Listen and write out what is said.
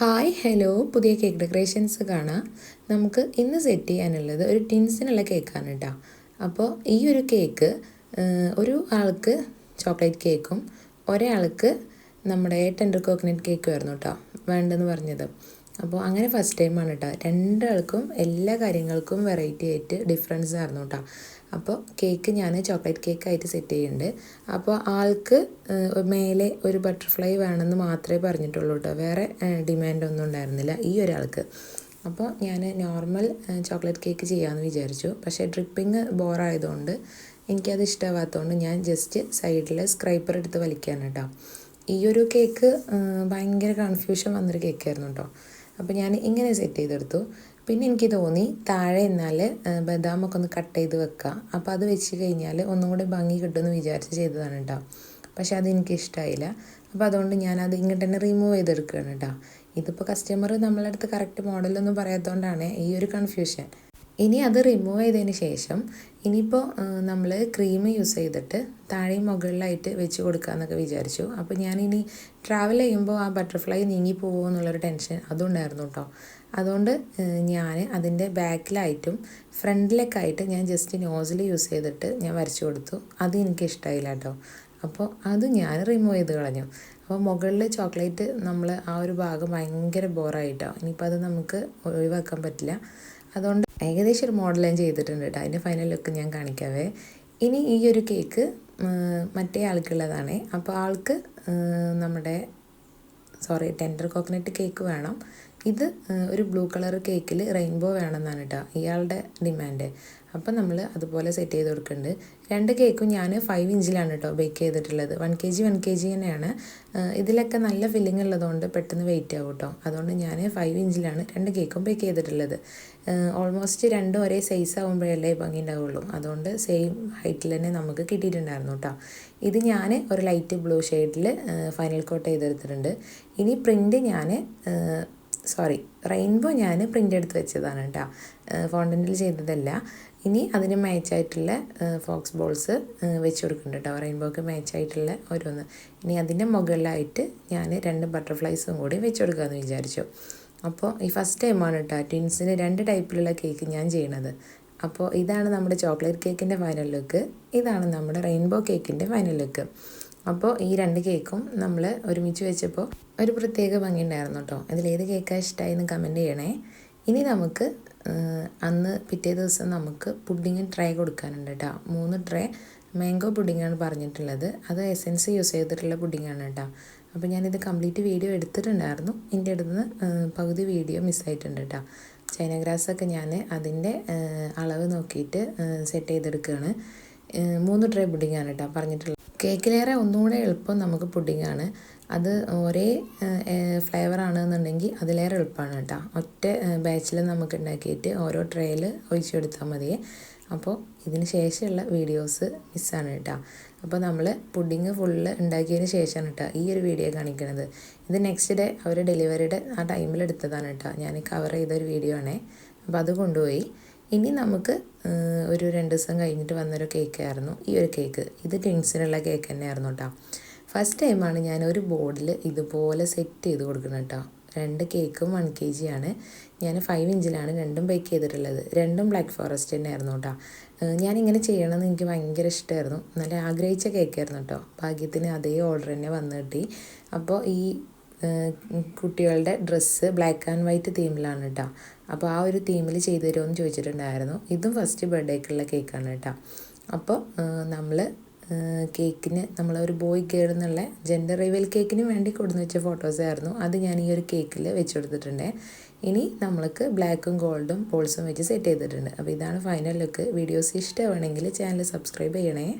Hi hello പുതിയ cake decorations കാണാം. നമുക്ക് ഇന്ന് സെറ്റ് ചെയ്യാനുള്ളത് ഒരു ടിൻസിനുള്ള കേക്കാണ് കേട്ടോ അപ്പോൾ ഈ ഒരു കേക്ക് ഒരു ആൾക്ക് ചോക്ലേറ്റ് കേക്കും ഒരാൾക്ക് നമ്മുടെ ടെൻഡർ കോക്കനറ്റ് കേക്കും ആയിരുന്നു കേട്ടോ വേണ്ടെന്ന് പറഞ്ഞത്. അപ്പോൾ അങ്ങനെ ഫസ്റ്റ് ടൈമാണ് കേട്ടോ രണ്ടാൾക്കും എല്ലാ കാര്യങ്ങൾക്കും വെറൈറ്റി ആയിട്ട് ഡിഫറൻസ് ആയിരുന്നു കേട്ടോ അപ്പോൾ കേക്ക് ഞാൻ ചോക്ലേറ്റ് കേക്ക് ആയിട്ട് സെറ്റ് ചെയ്യുന്നുണ്ട് അപ്പോൾ ആൾക്ക് മേലെ ഒരു ബട്ടർഫ്ലൈ വേണമെന്ന് മാത്രമേ പറഞ്ഞിട്ടുള്ളൂ കേട്ടോ വേറെ ഡിമാൻഡ് ഒന്നും ഉണ്ടായിരുന്നില്ല ഈ ഒരാൾക്ക്. അപ്പോൾ ഞാൻ നോർമൽ ചോക്ലേറ്റ് കേക്ക് ചെയ്യാമെന്ന് വിചാരിച്ചു. പക്ഷേ ഡ്രിപ്പിങ് ബോറായതുകൊണ്ട് എനിക്കത് ഇഷ്ടമാവാത്തതുകൊണ്ട് ഞാൻ ജസ്റ്റ് സൈഡിൽ സ്ക്രൈപ്പർ എടുത്ത് വലിക്കാനാണ് കേട്ടോ ഈ ഒരു കേക്ക് ഭയങ്കര കൺഫ്യൂഷൻ വന്നൊരു കേക്കായിരുന്നു കേട്ടോ അപ്പോൾ ഞാൻ ഇങ്ങനെ സെറ്റ് ചെയ്തെടുത്തു. പിന്നെ എനിക്ക് തോന്നി താഴെ എന്നാൽ ബദാമൊക്കെ ഒന്ന് കട്ട് ചെയ്ത് വെക്കുക അപ്പോൾ അത് വെച്ച് കഴിഞ്ഞാൽ ഒന്നും കൂടി ഭംഗി കിട്ടുമെന്ന് വിചാരിച്ച് ചെയ്തതാണ് കേട്ടോ പക്ഷെ അതെനിക്ക് ഇഷ്ടമായില്ല അപ്പോൾ അതുകൊണ്ട് ഞാൻ അത് ഇങ്ങോട്ട് തന്നെ റിമൂവ് ചെയ്തെടുക്കുകയാണ് കേട്ടോ ഇതിപ്പോൾ കസ്റ്റമർ നമ്മളടുത്ത് കറക്റ്റ് മോഡലൊന്നും പറയാത്തതുകൊണ്ടാണ് ഈ ഒരു കൺഫ്യൂഷൻ ഇനി അത് റിമൂവ് ചെയ്തതിന് ശേഷം ഇനിയിപ്പോൾ നമ്മൾ ക്രീം യൂസ് ചെയ്തിട്ട് താഴെയും മുകളിലായിട്ട് വെച്ച് കൊടുക്കാമെന്നൊക്കെ വിചാരിച്ചു. അപ്പോൾ ഞാനിനി ട്രാവൽ ചെയ്യുമ്പോൾ ആ ബട്ടർഫ്ലൈ നീങ്ങി പോകുമോ എന്നുള്ളൊരു ടെൻഷൻ അതുണ്ടായിരുന്നു കേട്ടോ അതുകൊണ്ട് ഞാൻ അതിന്റെ ബാക്കിലായിട്ടും ഫ്രണ്ടിലൊക്കെ ആയിട്ട് ഞാൻ ജസ്റ്റ് നോസിൽ യൂസ് ചെയ്തിട്ട് ഞാൻ വരച്ചു കൊടുത്തു. അത് എനിക്ക് ഇഷ്ടമായില്ല കേട്ടോ അപ്പോൾ അത് ഞാൻ റിമൂവ് ചെയ്ത് കളഞ്ഞു. അപ്പോൾ മുകളിൽ ചോക്ലേറ്റ് നമ്മൾ ആ ഒരു ഭാഗം ഭയങ്കര ബോറായിട്ടോ ഇനിയിപ്പോൾ അത് നമുക്ക് ഒഴിവാക്കാൻ പറ്റില്ല. അതുകൊണ്ട് ഏകദേശം ഒരു മോഡൽ ഞാൻ ചെയ്തിട്ടുണ്ട് കേട്ടോ അതിന്റെ ഫൈനൽ ലുക്ക് ഞാൻ കാണിക്കാവേ. ഇനി ഈ ഒരു കേക്ക് മറ്റേ ആൾക്കുള്ളതാണ്. അപ്പോൾ ആൾക്ക് നമ്മുടെ സോറി ടെൻഡർ കോക്കനട്ട് കേക്ക് വേണം. ഇത് ഒരു ബ്ലൂ കളർ കേക്കിൽ റെയിൻബോ വേണമെന്നാണ് കേട്ടോ ഇയാളുടെ ഡിമാൻഡ് അപ്പം നമ്മൾ അതുപോലെ സെറ്റ് ചെയ്ത് കൊടുക്കുന്നുണ്ട് രണ്ട് കേക്കും ഞാൻ ഫൈവ് ഇഞ്ചിലാണ് കേട്ടോ ബേക്ക് ചെയ്തിട്ടുള്ളത്. One K G one K G തന്നെയാണ് ഇതിലൊക്കെ നല്ല ഫില്ലിംഗ് ഉള്ളതുകൊണ്ട് പെട്ടെന്ന് വെയിറ്റ് ആവും കേട്ടോ അതുകൊണ്ട് ഞാൻ ഫൈവ് ഇഞ്ചിലാണ് രണ്ട് കേക്കും ബേക്ക് ചെയ്തിട്ടുള്ളത്. ഓൾമോസ്റ്റ് രണ്ടും ഒരേ സൈസ് ആകുമ്പോഴല്ലേ ഭംഗി ഉണ്ടാവുള്ളൂ. അതുകൊണ്ട് സെയിം ഹൈറ്റിൽ തന്നെ നമുക്ക് കിട്ടിയിട്ടുണ്ടായിരുന്നു കേട്ടോ ഇത് ഞാൻ ഒരു ലൈറ്റ് ബ്ലൂ ഷെയ്ഡിൽ ഫൈനൽ കോട്ട് ചെയ്തെടുത്തിട്ടുണ്ട്. ഇനി പ്രിന്റ് ഞാൻ സോറി റെയിൻബോ ഞാൻ പ്രിന്റ് എടുത്ത് വെച്ചതാണ് കേട്ടോ ഫോണ്ടന്റിൽ ചെയ്തതല്ല. ഇനി അതിന് മാച്ചായിട്ടുള്ള ഫോക്സ് ബോൾസ് വെച്ച് കൊടുക്കുന്നുണ്ട് കേട്ടോ റെയിൻബോക്ക് മാച്ചായിട്ടുള്ള ഓരോന്ന്. ഇനി അതിന്റെ മുകളിലായിട്ട് ഞാൻ രണ്ട് ബട്ടർഫ്ലൈസും കൂടി വെച്ച് കൊടുക്കാമെന്ന് വിചാരിച്ചു. അപ്പോൾ ഈ ഫസ്റ്റ് ടൈമാണ് കേട്ടോ ട്വിൻസിന് രണ്ട് ടൈപ്പിലുള്ള കേക്ക് ഞാൻ ചെയ്യണത്. അപ്പോൾ ഇതാണ് നമ്മുടെ ചോക്ലേറ്റ് കേക്കിന്റെ ഫൈനൽ ലുക്ക് ഇതാണ് നമ്മുടെ റെയിൻബോ കേക്കിന്റെ ഫൈനൽ ലുക്ക് അപ്പോൾ ഈ രണ്ട് കേക്കും നമ്മൾ ഒരുമിച്ച് വെച്ചപ്പോൾ ഒരു പ്രത്യേക ഭംഗി ഉണ്ടായിരുന്നു കേട്ടോ അതിലേത് കേക്കാണ് ഇഷ്ടമായി എന്ന് കമന്റ് ചെയ്യണേ. ഇനി നമുക്ക് അന്ന് പിറ്റേ ദിവസം നമുക്ക് പുഡിങ് ട്രേ കൊടുക്കാനുണ്ട് കേട്ടോ മൂന്ന് ട്രേ മാംഗോ പുഡിങ്ങാണ് പറഞ്ഞിട്ടുള്ളത്. അത് എസെൻസ് യൂസ് ചെയ്തിട്ടുള്ള പുഡിങ്ങാണ് കേട്ടോ അപ്പോൾ ഞാനിത് കംപ്ലീറ്റ് വീഡിയോ എടുത്തിട്ടുണ്ടായിരുന്നു. എന്റെ അടുത്ത് പകുതി വീഡിയോ മിസ്സായിട്ടുണ്ട് കേട്ടോ ചൈന ഗ്രാസൊക്കെ ഞാൻ അതിന്റെ അളവ് നോക്കിയിട്ട് സെറ്റ് ചെയ്തെടുക്കുകയാണ് മൂന്ന് ട്രേ പുഡിങ്ങാണ് കേട്ടോ പറഞ്ഞിട്ടുള്ളത്. കേക്കിലേറെ ഒന്നുകൂടെ എളുപ്പം നമുക്ക് പുഡിങ്ങാണ്. അത് ഒരേ ഫ്ലേവർ ആണെന്നുണ്ടെങ്കിൽ അതിലേറെ എളുപ്പമാണ് കേട്ടോ. ഒറ്റ ബാച്ചിൽ നമുക്ക് ഉണ്ടാക്കിയിട്ട് ഓരോ ട്രേയിൽ ഒഴിച്ചെടുത്താൽ മതിയേ. അപ്പോൾ ഇതിന് ശേഷമുള്ള വീഡിയോസ് മിസ്സാണ് കേട്ടോ. അപ്പോൾ നമ്മൾ പുഡിങ് ഫുള്ള് ഉണ്ടാക്കിയതിന് ശേഷമാണ് കേട്ടോ ഈ ഒരു വീഡിയോ കാണിക്കുന്നത് ഇത് നെക്സ്റ്റ് ഡേ അവർ ഡെലിവറിയുടെ ആ ടൈമിൽ എടുത്തതാണ് കേട്ടോ. ഞാൻ കവർ ചെയ്ത ഒരു വീഡിയോ ആണേ. അപ്പോൾ അത് കൊണ്ടുപോയി. ഇനി നമുക്ക് ഒരു രണ്ട് ദിവസം കഴിഞ്ഞിട്ട് വന്നൊരു കേക്കായിരുന്നു. ഈ ഒരു കേക്ക് ഇത് ടെൻസിനുള്ള കേക്ക് തന്നെയായിരുന്നു കേട്ടോ ഫസ്റ്റ് ടൈമാണ് ഞാൻ ഒരു ബോർഡിൽ ഇതുപോലെ സെറ്റ് ചെയ്ത് കൊടുക്കുന്നത് കേട്ടോ രണ്ട് കേക്കും വൺ കെ ജി ആണ്. ഞാൻ ഫൈവ് ഇഞ്ചിലാണ് രണ്ടും ബേക്ക് ചെയ്തിട്ടുള്ളത്. രണ്ടും ബ്ലാക്ക് ഫോറസ്റ്റ് തന്നെയായിരുന്നു കേട്ടോ ഞാനിങ്ങനെ ചെയ്യണമെന്ന് എനിക്ക് ഭയങ്കര ഇഷ്ടമായിരുന്നു നല്ല ആഗ്രഹിച്ച കേക്കായിരുന്നു കേട്ടോ ഭാഗ്യത്തിന് അതേ ഓർഡർ തന്നെ വന്നു കിട്ടി. അപ്പോൾ ഈ കുട്ടികളുടെ ഡ്രസ്സ് ബ്ലാക്ക് ആൻഡ് വൈറ്റ് തീമിലാണ് കേട്ടോ അപ്പോൾ ആ ഒരു തീമിൽ ചെയ്തു തരുമെന്ന് ചോദിച്ചിട്ടുണ്ടായിരുന്നു. ഇതും ഫസ്റ്റ് ബർത്ത്ഡേക്കുള്ള കേക്കാണ് കേട്ടോ. അപ്പോൾ നമ്മൾ കേക്കിന് നമ്മൾ ഒരു ബോയ് ഗേൾ എന്നുള്ള ജെൻഡർ റിവൽ കേക്കിന് വേണ്ടി കൊടുന്ന് വെച്ച ഫോട്ടോസായിരുന്നു അത് ഞാൻ ഈ ഒരു കേക്കിൽ വെച്ച് കൊടുത്തിട്ടുണ്ട്. ഇനി നമ്മൾക്ക് ബ്ലാക്കും ഗോൾഡും പോൾസും വെച്ച് സെറ്റ് ചെയ്തിട്ടുണ്ട്. അപ്പോൾ ഇതാണ് ഫൈനൽ ലുക്ക് വീഡിയോസ് ഇഷ്ടമാണെങ്കിൽ ചാനൽ സബ്സ്ക്രൈബ് ചെയ്യണേ.